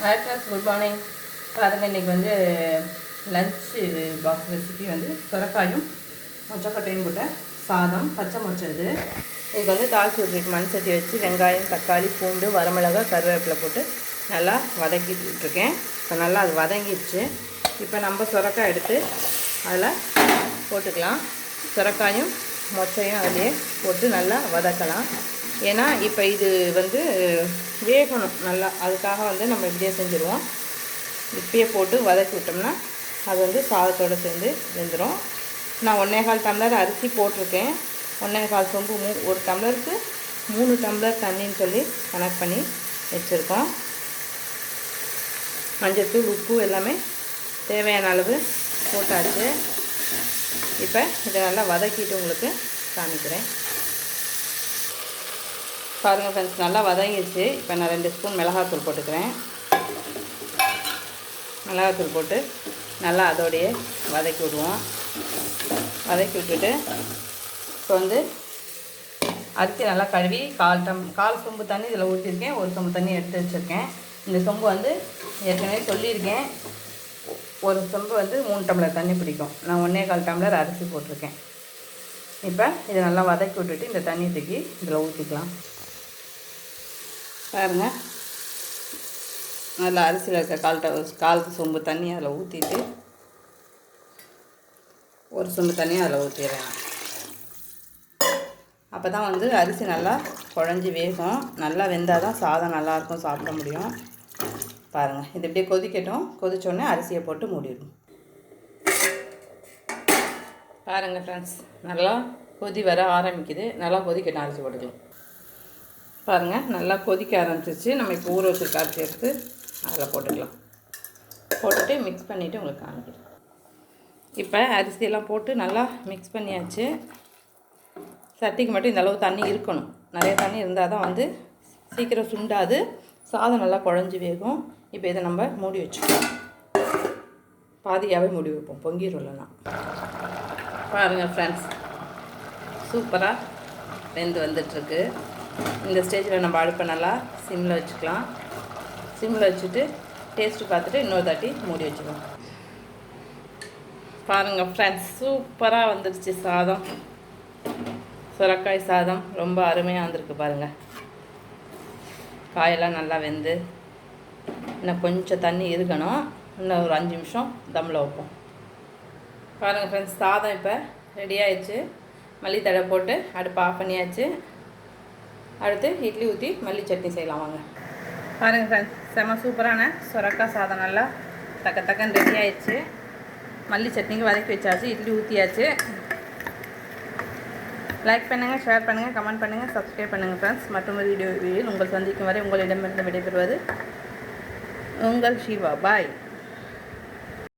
Hi friends good morning பாருங்கள் இன்றைக்கி வந்து லஞ்சு பாக்ஸ் ரெசிபி வந்து சுரக்காயும் மொச்சக்கொட்டையும் போட்ட சாதம் பச்சை மொச்சை இது. இதுக்கு வந்து தாளிச்சு விட்டுருக்கு மண் சட்டி வச்சு வெங்காயம் தக்காளி பூண்டு வரமிளகா கருவேப்பிலை போட்டு நல்லா வதக்கிட்டு இருக்கேன் இப்போ நல்லா அது வதங்கிடுச்சு. இப்போ நம்ம சுரக்காய் எடுத்து அதில் போட்டுக்கலாம். சுரக்காயும் மொச்சையும் அதிலே போட்டு நல்லா வதக்கலாம். ஏன்னா இப்போ இது வந்து வேகணும் நல்லா. அதுக்காக வந்து நம்ம இப்படியே செஞ்சுருவோம். இப்பயே போட்டு வதக்கி விட்டோம்னா அது வந்து சாதத்தோடு சேர்ந்து வெந்துடும் நான் ஒன்றே கால் டம்ளர் அரிசி போட்டிருக்கேன். ஒன்றே கால் சொம்பு மூ ஒரு டம்ளருக்கு மூணு டம்ளர் தண்ணின்னு சொல்லி கனெக்ட் பண்ணி வச்சுருக்கோம். மஞ்சத்தூள் உப்பு எல்லாமே தேவையான அளவு போட்டாச்சு. இப்போ இதை நல்லா வதக்கிட்டு உங்களுக்கு காமிக்கிறேன். பாருங்கள் ஃப்ரெண்ட்ஸ் நல்லா வதங்கிடுச்சு. இப்போ நான் ரெண்டு ஸ்பூன் மிளகாத்தூள் போட்டுக்கிறேன். மிளகாத்தூள் போட்டு நல்லா அதோடையே வதக்கி விடுவோம். வதக்கி விட்டுட்டு இப்போ வந்து அரிசி நல்லா கழுவி கால் டம் கால் சொம்பு தண்ணி இதில் ஊற்றிருக்கேன் ஒரு சொம்பு தண்ணி எடுத்து வச்சுருக்கேன். இந்த சொம்பு வந்து ஏற்கனவே சொல்லியிருக்கேன். ஒரு சொம்பு வந்து மூணு டம்ளர் தண்ணி பிடிக்கும். நான் ஒன்றே கால் டம்ளர் அரிசி போட்டிருக்கேன். இப்போ இதை நல்லா வதக்கி விட்டுட்டு இந்த தண்ணி தூக்கி இதில் ஊற்றிக்கலாம் பாருங்கள் நல்லா அரிசியில் இருக்க கால் கால் சொம்பு தண்ணி அதில் ஊற்றிட்டு ஒரு சொம்பு தண்ணி அதில் ஊற்றிடுறேன் அப்போ தான் வந்து அரிசி நல்லா குழஞ்சி வேகும். நல்லா வெந்தால் தான் சாதம் நல்லாயிருக்கும் சாப்பிட முடியும். பாருங்கள் இது இப்படியே கொதிக்கட்டும். கொதிச்சோடனே அரிசியை போட்டு மூடிடும் பாருங்கள் ஃப்ரெண்ட்ஸ் நல்லா கொதி வர ஆரம்பிக்குது. நல்லா கொதிக்கட்டும் அரிசி போட்டுக்கலாம். பாருங்கள் நல்லா கொதிக்க ஆரம்பிச்சிச்சு நம்ம இப்போ ஊற வச்சு காய்ச்சி எடுத்து அதில் போட்டுக்கலாம். போட்டுட்டு மிக்ஸ் பண்ணிவிட்டு உங்களுக்கு காமிக்கிறேன். இப்போ அரிசியெல்லாம் போட்டு நல்லா மிக்ஸ் பண்ணியாச்சு. சட்டிக்கு மட்டும் இந்த அளவு தண்ணி இருக்கணும். நிறைய தண்ணி இருந்தால் தான் வந்து சீக்கிரம் சுண்டாது. சாதம் நல்லா குழஞ்சி வேகும். இப்போ இதை நம்ம மூடி வச்சுக்கலாம். பாதியாகவே மூடி வைப்போம். பொங்கிடும்லலாம் பாருங்கள் ஃப்ரெண்ட்ஸ் சூப்பராக வெந்து வந்துட்டுருக்கு இந்த ஸ்டேஜில் நம்ம அடுப்பை நல்லா சிம்மில் வச்சுக்கலாம். சிம்மில் வச்சுட்டு டேஸ்ட்டு பார்த்துட்டு இன்னொரு தாட்டி மூடி வச்சுக்கலாம். பாருங்கள் ஃப்ரெண்ட்ஸ் சூப்பராக வந்துருச்சு சாதம். சுரக்காய் சாதம் ரொம்ப அருமையாக வந்திருக்கு பாருங்கள் காயெல்லாம் நல்லா வெந்து இன்னும் கொஞ்சம் தண்ணி இருக்கணும். இன்னும் ஒரு அஞ்சு நிமிஷம் தம்மில் வைப்போம். பாருங்கள் ஃப்ரெண்ட்ஸ் சாதம் இப்போ ரெடி ஆயிடுச்சு. மல்லித்தழை போட்டு அடுப்பு ஆஃப் பண்ணியாச்சு. அடுத்து இட்லி ஊற்றி மல்லி சட்னி செய்யலாம் வாங்க. பாருங்கள் ஃப்ரெண்ட்ஸ் செம சூப்பரான சுரக்காய் சாதம் நல்லா தக்க தக்கன்னு ரெடி ஆயிடுச்சு. மல்லி சட்னிக்கு வதக்கி வச்சாச்சு இட்லி ஊற்றியாச்சு லைக் பண்ணுங்கள் ஷேர் பண்ணுங்கள் கமெண்ட் பண்ணுங்கள் சப்ஸ்கிரைப் பண்ணுங்கள் ஃப்ரெண்ட்ஸ் மற்றும் வீடியோ உங்கள் சந்திக்கும் வரை உங்களிடமிருந்து விடைபெறுவது உங்கள் சிவா பாய்